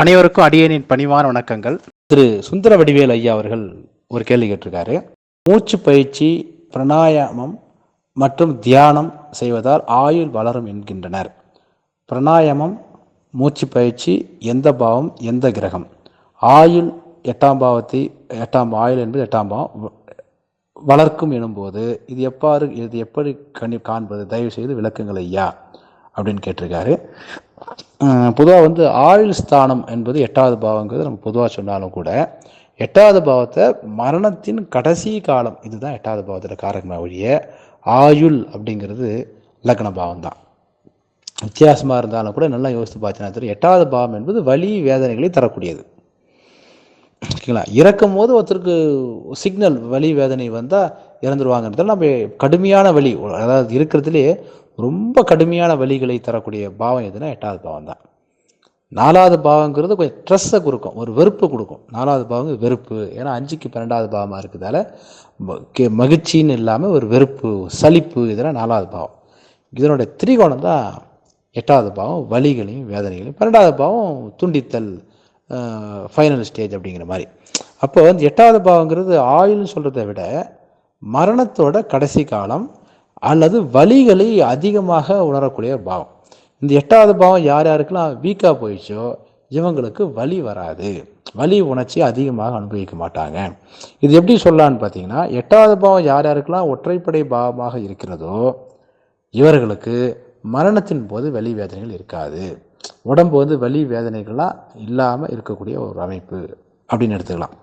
அனைவருக்கும் அடியனின் பணிவான வணக்கங்கள். திரு சுந்தர வடிவேல் ஐயா அவர்கள் ஒரு கேள்வி கேட்டிருக்காரு. மூச்சு பயிற்சி பிரணாயாமம் மற்றும் தியானம் செய்வதால் ஆயுள் வளரும் என்கின்றனர். பிரணாயாமம் மூச்சு பயிற்சி எந்த பாவம் எந்த கிரகம்? ஆயுள் எட்டாம் பாவத்தை எட்டாம் ஆயுள் என்பது எட்டாம் பாவம் வளர்க்கும் எனும்போது இது எவ்வாறு இது எப்படி கணி காண்பது? தயவு செய்து விளக்குங்கள் ஐயா அப்படின்னு கேட்டிருக்காரு. பொதுவாக வந்து ஆயுள் ஸ்தானம் என்பது எட்டாவது பாவங்கிறது நம்ம பொதுவாக சொன்னாலும் கூட எட்டாவது பாவத்தை மரணத்தின் கடைசி காலம் இதுதான் எட்டாவது பாவத்தில் காரகமாக ஒழிய ஆயுள் அப்படிங்கிறது லக்ன பாவம் தான் வித்தியாசமாக இருந்தாலும் கூட நல்லா யோசித்து பார்த்தீங்கன்னா தெரியும் எட்டாவது பாவம் என்பது வலி வேதனைகளை தரக்கூடியது. ஓகேங்களா? இறக்கும் போது ஒருத்தருக்கு சிக்னல் வலி வேதனை வந்தால் இறந்துருவாங்கன்றதால நம்ம கடுமையான வலி அதாவது இருக்கிறதுலே ரொம்ப கடுமையான வலிகளை தரக்கூடிய பாவம் எதுனா எட்டாவது பாவம் தான். நாலாவது பாவங்கிறது கொஞ்சம் ஸ்ட்ரெஸ்ஸை கொடுக்கும். ஒரு வெறுப்பு கொடுக்கும். நாலாவது பாவம் வெறுப்பு. ஏன்னா அஞ்சுக்கு பன்னெண்டாவது பாவமாக இருக்கிறதால ம- கே- மகிழ்ச்சின்னு இல்லாமல் ஒரு வெறுப்பு சலிப்பு இதெல்லாம் நாலாவது பாவம். இதனுடைய திரிகோணம் தான் எட்டாவது பாவம் வலிகளையும் வேதனைகளையும். பன்னெண்டாவது பாவம் துண்டித்தல் ஃபைனல் ஸ்டேஜ் அப்படிங்கிற மாதிரி. அப்போ வந்து எட்டாவது பாவங்கிறது ஆயுள்னு சொல்கிறத விட மரணத்தோட கடைசி காலம் அல்லது வலிகளை அதிகமாக உணரக்கூடிய பாவம். இந்த எட்டாவது பாவம் யார் யாருக்கெல்லாம் வீக்காக போயிடுச்சோ இவங்களுக்கு வலி வராது. வலி உணர்ச்சி அதிகமாக அனுபவிக்க மாட்டாங்க. இது எப்படி சொல்லலான்னு பார்த்தீங்கன்னா எட்டாவது பாவம் யார் யாருக்கெல்லாம் ஒற்றைப்படை பாவமாக இருக்கிறதோ இவர்களுக்கு மரணத்தின் போது வலி வேதனைகள் இருக்காது. உடம்பு வந்து வலி வேதனைகள்லாம் இல்லாமல் இருக்கக்கூடிய ஒரு அமைப்பு அப்படின்னு எடுத்துக்கலாம்.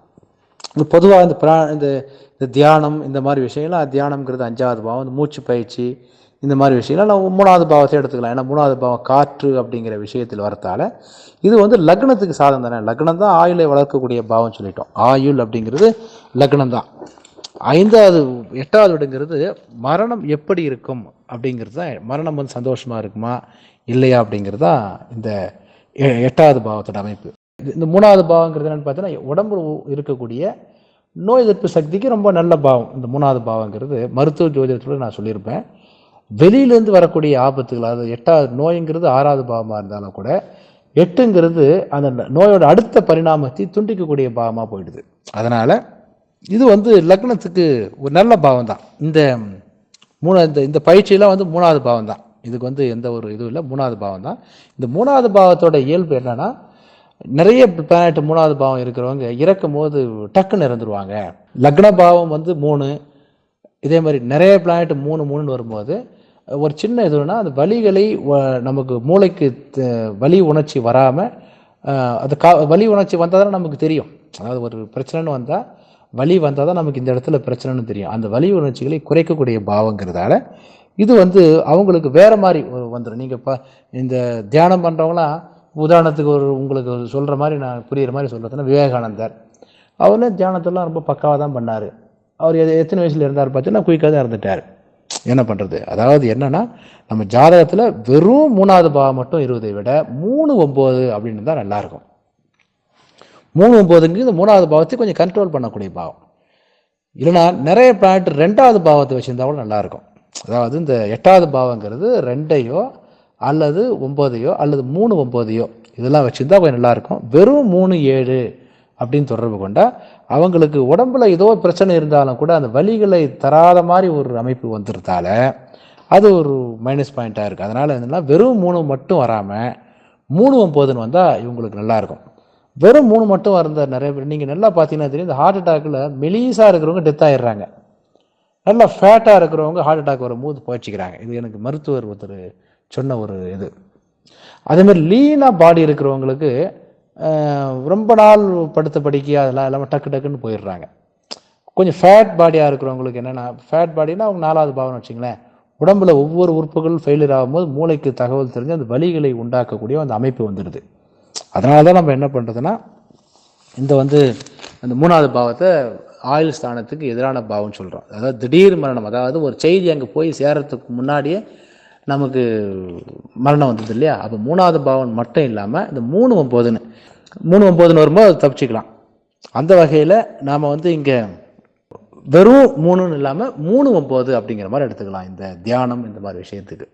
இது பொதுவாக இந்த பிரா இந்த இந்த தியானம் இந்த மாதிரி விஷயங்கள்லாம் தியானம்ங்கிறது அஞ்சாவது பாவம். இந்த மூச்சு பயிற்சி இந்த மாதிரி விஷயங்கள் நம்ம மூணாவது பாவத்தை எடுத்துக்கலாம். ஏன்னா மூணாவது பாவம் காற்று அப்படிங்கிற விஷயத்தில் வரத்தால் இது வந்து லக்னத்துக்கு சாதம் தானே. லக்னம் தான் ஆயுளை வளர்க்கக்கூடிய பாவம் சொல்லிட்டோம். ஆயுள் அப்படிங்கிறது லக்னம் தான். ஐந்தாவது எட்டாவது விடுங்கிறது மரணம் எப்படி இருக்கும் அப்படிங்கிறது தான். மரணம் வந்து சந்தோஷமாக இருக்குமா? இல்லையா அப்படிங்கிறது தான் இந்த எ- எட்டாவது பாவத்தோட அமைப்பு. இந்த மூணாவது பாவங்கிறது என்னன்னு பார்த்தீங்கன்னா உடம்பு இருக்கக்கூடிய நோய் எதிர்ப்பு சக்திக்கு ரொம்ப நல்ல பாவம். இந்த மூணாவது பாவங்கிறது மருத்துவ ஜோதிடத்தில் நான் சொல்லியிருப்பேன். வெளியிலேருந்து வரக்கூடிய ஆபத்துகள் அதாவது எட்டாவது நோய்ங்கிறது ஆறாவது பாவமாக இருந்தாலும் கூட எட்டுங்கிறது அந்த நோயோட அடுத்த பரிணாமத்தை துண்டிக்கக்கூடிய பாவமாக போயிடுது. அதனால் இது வந்து லக்னத்துக்கு ஒரு நல்ல பாவம் தான் இந்த மூணு இந்த இந்த பயிற்சியெல்லாம் வந்து மூணாவது பாவம் தான் இதுக்கு வந்து எந்த ஒரு இதுவும் இல்லை மூணாவது பாவம் தான் இந்த மூணாவது பாவத்தோட இயல்பு என்னன்னா நிறைய பிளானட் மூணாவது பாவம் இருக்கிறவங்க இறக்கும் போது டக்குன்னு இறந்துருவாங்க. லக்ன பாவம் வந்து மூணு இதே மாதிரி நிறைய பிளானட் மூணு மூணுன்னு வரும்போது ஒரு சின்ன இதுனா அந்த வலிகளை வ- நமக்கு மூளைக்கு த- வலி உணர்ச்சி வராமல் அது கா வலி உணர்ச்சி வந்தால் தானே நமக்கு தெரியும். அதாவது ஒரு பிரச்சனைன்னு வந்தால் வலி வந்தால் தான் நமக்கு இந்த இடத்துல பிரச்சனைன்னு தெரியும். அந்த வலி உணர்ச்சிகளை குறைக்கக்கூடிய பாவங்கிறதால இது வந்து அவங்களுக்கு வேறு மாதிரி வந்துடும் நீங்கள் இப்போ இந்த தியானம் பண்ணுறவங்களாம் உதாரணத்துக்கு ஒரு உங்களுக்கு சொல்கிற மாதிரி நான் புரிகிற மாதிரி சொல்கிறதுனா விவேகானந்தர். அவரும் தியானத்தெல்லாம் ரொம்ப பக்காவாக தான் பண்ணார். அவர் எது எத்தனை வயசில் இருந்தார் பார்த்தீங்கன்னா குயிக்காக தான் இருந்துட்டார் என்ன பண்ணுறது அதாவது என்னென்னா நம்ம ஜாதகத்தில் வெறும் மூணாவது பாவம் மட்டும் இருபதை விட மூணு ஒம்பது அப்படின்னு தான் நல்லாயிருக்கும் மூணு ஒம்பதுங்கிறது மூணாவது பாவத்தை கொஞ்சம் கண்ட்ரோல் பண்ணக்கூடிய பாவம். இல்லைன்னா நிறைய பிளானட் ரெண்டாவது பாவத்தை வச்சுருந்தா கூட நல்லாயிருக்கும் அதாவது இந்த எட்டாவது பாவங்கிறது ரெண்டையோ அல்லது ஒம்போதையோ அல்லது மூணு ஒம்போதையோ இதெல்லாம் வச்சுருந்தா கொஞ்சம் நல்லாயிருக்கும். வெறும் மூணு ஏழு அப்படின்னு தொடர்பு கொண்டால் அவங்களுக்கு உடம்புல ஏதோ பிரச்சனை இருந்தாலும் கூட அந்த வழிகளை தராத மாதிரி ஒரு அமைப்பு வந்துருந்தால அது ஒரு மைனஸ் பாயிண்ட்டாக இருக்குது அதனால் என்னன்னா வெறும் மூணு மட்டும் வராமல் மூணு ஒம்போதுன்னு வந்தால் இவங்களுக்கு நல்லாயிருக்கும். வெறும் மூணு மட்டும் வந்த நிறைய பேர் நீங்கள் நல்லா பார்த்தீங்கன்னா தெரியும் இந்த ஹார்ட் அட்டாக்கில் மெலிசாக இருக்கிறவங்க டெத் ஆகிடுறாங்க நல்லா ஃபேட்டாக இருக்கிறவங்க ஹார்ட் அட்டாக் வரும்போது போய்ச்சிக்கிறாங்க இது எனக்கு மருத்துவர் ஒருத்தர் சொன்ன ஒரு இது. அதேமாதிரி லீனாக பாடி இருக்கிறவங்களுக்கு ரொம்ப நாள் படுத்த படிக்க அதெல்லாம் இல்லாமல் டக்கு டக்குன்னு போயிடுறாங்க. கொஞ்சம் ஃபேட் பாடியாக இருக்கிறவங்களுக்கு என்னென்னா ஃபேட் பாடினா அவங்க நாலாவது பாவம்னு வச்சுங்களேன். உடம்புல ஒவ்வொரு உறுப்புகள் ஃபெயிலியர் ஆகும்போது மூளைக்கு தகவல் தெரிஞ்சு அந்த வலிகளை உண்டாக்கக்கூடிய அந்த அமைப்பு வந்துடுது. அதனால தான் நம்ம என்ன பண்ணுறதுன்னா இந்த வந்து அந்த மூணாவது பாவத்தை ஆயுள் ஸ்தானத்துக்கு எதிரான பாவம்னு சொல்கிறோம் அதாவது திடீர் மரணம் அதாவது ஒரு செய்தி அங்கே போய் சேரத்துக்கு முன்னாடியே நமக்கு மரணம் வந்தது இல்லையா? அப்போ மூணாவது பாவம் மட்டும் இல்லாமல் இந்த மூணு ஒம்போதுன்னு மூணு ஒம்போதுன்னு வரும்போது அது தப்பிச்சுக்கலாம். அந்த வகையில் நாம் வந்து இங்கே வெறும் மூணுன்னு இல்லாமல் மூணு ஒம்பது அப்படிங்கிற மாதிரி எடுத்துக்கலாம் இந்த தியானம் இந்த மாதிரி விஷயத்துக்கு.